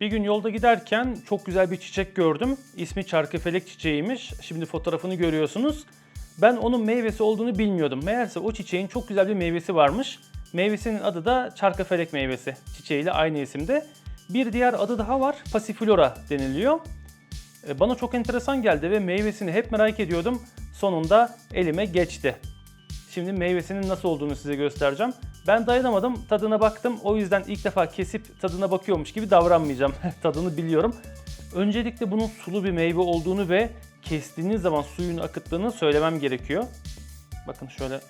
Bir gün yolda giderken çok güzel bir çiçek gördüm. İsmi çarkıfelek çiçeğiymiş. Şimdi fotoğrafını görüyorsunuz. Ben onun meyvesi olduğunu bilmiyordum. Meğerse o çiçeğin çok güzel bir meyvesi varmış. Meyvesinin adı da çarkıfelek meyvesi. Çiçeğiyle aynı isimde. Bir diğer adı daha var. Passiflora deniliyor. E, Bana çok enteresan geldi ve meyvesini hep merak ediyordum. Sonunda elime geçti. Şimdi meyvesinin nasıl olduğunu size göstereceğim. Ben dayanamadım, tadına baktım. O yüzden ilk defa kesip tadına bakıyormuş gibi davranmayacağım. Tadını biliyorum. Öncelikle bunun sulu bir meyve olduğunu ve kestiğiniz zaman suyunu akıttığını söylemem gerekiyor. Bakın şöyle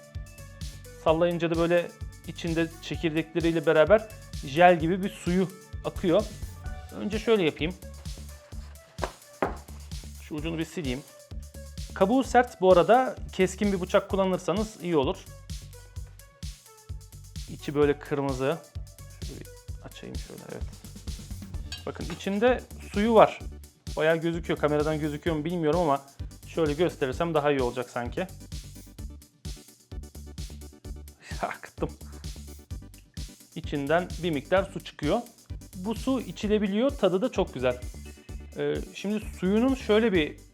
sallayınca da böyle içinde çekirdekleriyle beraber jel gibi bir suyu akıyor. Önce şöyle yapayım. Şu ucunu bir sileyim. Kabuğu sert bu arada. Keskin bir bıçak kullanırsanız iyi olur. İçi böyle kırmızı. Şöyle açayım şöyle evet. Bakın içinde suyu var. Bayağı gözüküyor. Kameradan gözüküyor mu bilmiyorum ama şöyle gösterirsem daha iyi olacak sanki. Akıttım. İçinden bir miktar su çıkıyor. Bu su içilebiliyor. Tadı da çok güzel. Ee, şimdi suyunun şöyle bir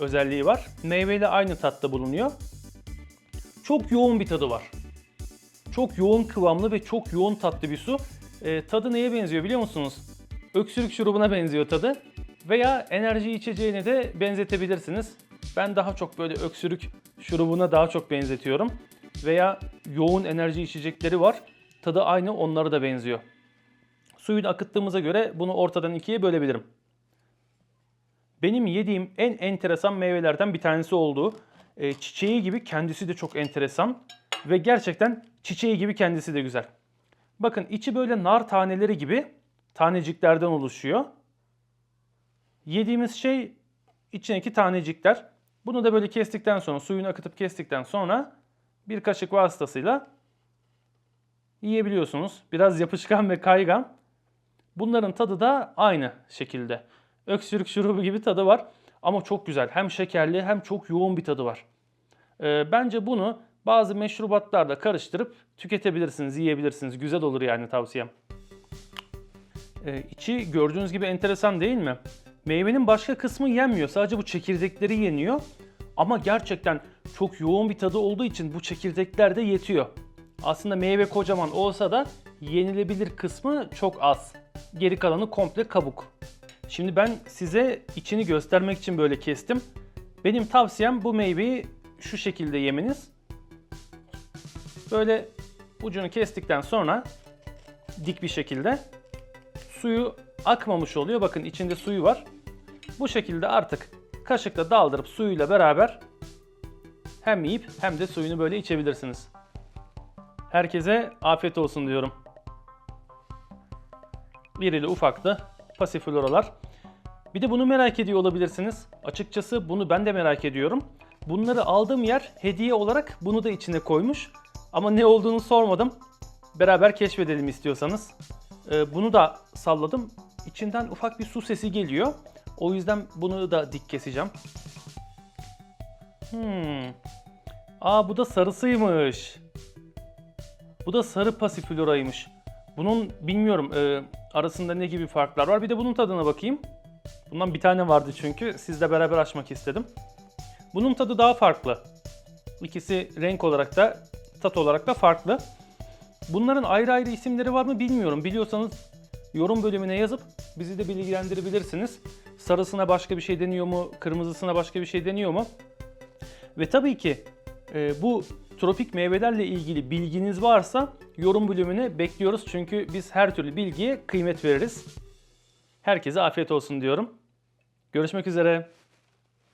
özelliği var. Meyveyle aynı tatta bulunuyor. Çok yoğun bir tadı var. Çok yoğun kıvamlı ve çok yoğun tatlı bir su. Ee, tadı neye benziyor biliyor musunuz? Öksürük şurubuna benziyor tadı. Veya enerji içeceğine de benzetebilirsiniz. Ben daha çok böyle öksürük şurubuna daha çok benzetiyorum. Veya yoğun enerji içecekleri var. Tadı aynı onlara da benziyor. Suyunu akıttığımıza göre bunu ortadan ikiye bölebilirim. Benim yediğim en enteresan meyvelerden bir tanesi oldu. E, çiçeği gibi kendisi de çok enteresan ve gerçekten çiçeği gibi kendisi de güzel. Bakın içi böyle nar taneleri gibi taneciklerden oluşuyor. Yediğimiz şey içindeki tanecikler. Bunu da böyle kestikten sonra suyunu akıtıp kestikten sonra bir kaşık vasıtasıyla yiyebiliyorsunuz. Biraz yapışkan ve kaygan. Bunların tadı da aynı şekilde. Öksürük şurubu gibi tadı var. Ama çok güzel. Hem şekerli hem çok yoğun bir tadı var. Ee, bence bunu bazı meşrubatlarla karıştırıp tüketebilirsiniz, yiyebilirsiniz. Güzel olur yani tavsiyem. Ee, içi gördüğünüz gibi enteresan değil mi? Meyvenin başka kısmı yenmiyor. Sadece bu çekirdekleri yeniyor. Ama gerçekten çok yoğun bir tadı olduğu için bu çekirdekler de yetiyor. Aslında meyve kocaman olsa da yenilebilir kısmı çok az. Geri kalanı komple kabuk. Şimdi ben size içini göstermek için böyle kestim. Benim tavsiyem bu meyveyi şu şekilde yemeniz. Böyle ucunu kestikten sonra dik bir şekilde suyu akmamış oluyor. Bakın içinde suyu var. Bu şekilde artık kaşıkla daldırıp suyuyla beraber hem yiyip hem de suyunu böyle içebilirsiniz. Herkese afiyet olsun diyorum. Birili ufaktı. Pasifloralar. Bir de bunu merak ediyor olabilirsiniz. Açıkçası bunu ben de merak ediyorum. Bunları aldığım yer hediye olarak bunu da içine koymuş. Ama ne olduğunu sormadım. Beraber keşfedelim istiyorsanız. Ee, bunu da salladım. İçinden ufak bir su sesi geliyor. O yüzden bunu da dik keseceğim. Hmm. Aa bu da sarısıymış. Bu da sarı pasifloraymış. Bunun bilmiyorum e, arasında ne gibi farklar var. Bir de bunun tadına bakayım. Bundan bir tane vardı çünkü. Sizle beraber açmak istedim. Bunun tadı daha farklı. İkisi renk olarak da tat olarak da farklı. Bunların ayrı ayrı isimleri var mı bilmiyorum. Biliyorsanız yorum bölümüne yazıp bizi de bilgilendirebilirsiniz. Sarısına başka bir şey deniyor mu? Kırmızısına başka bir şey deniyor mu? Ve tabii ki e, bu tropik meyvelerle ilgili bilginiz varsa yorum bölümüne bekliyoruz. Çünkü biz her türlü bilgiye kıymet veririz. Herkese afiyet olsun diyorum. Görüşmek üzere.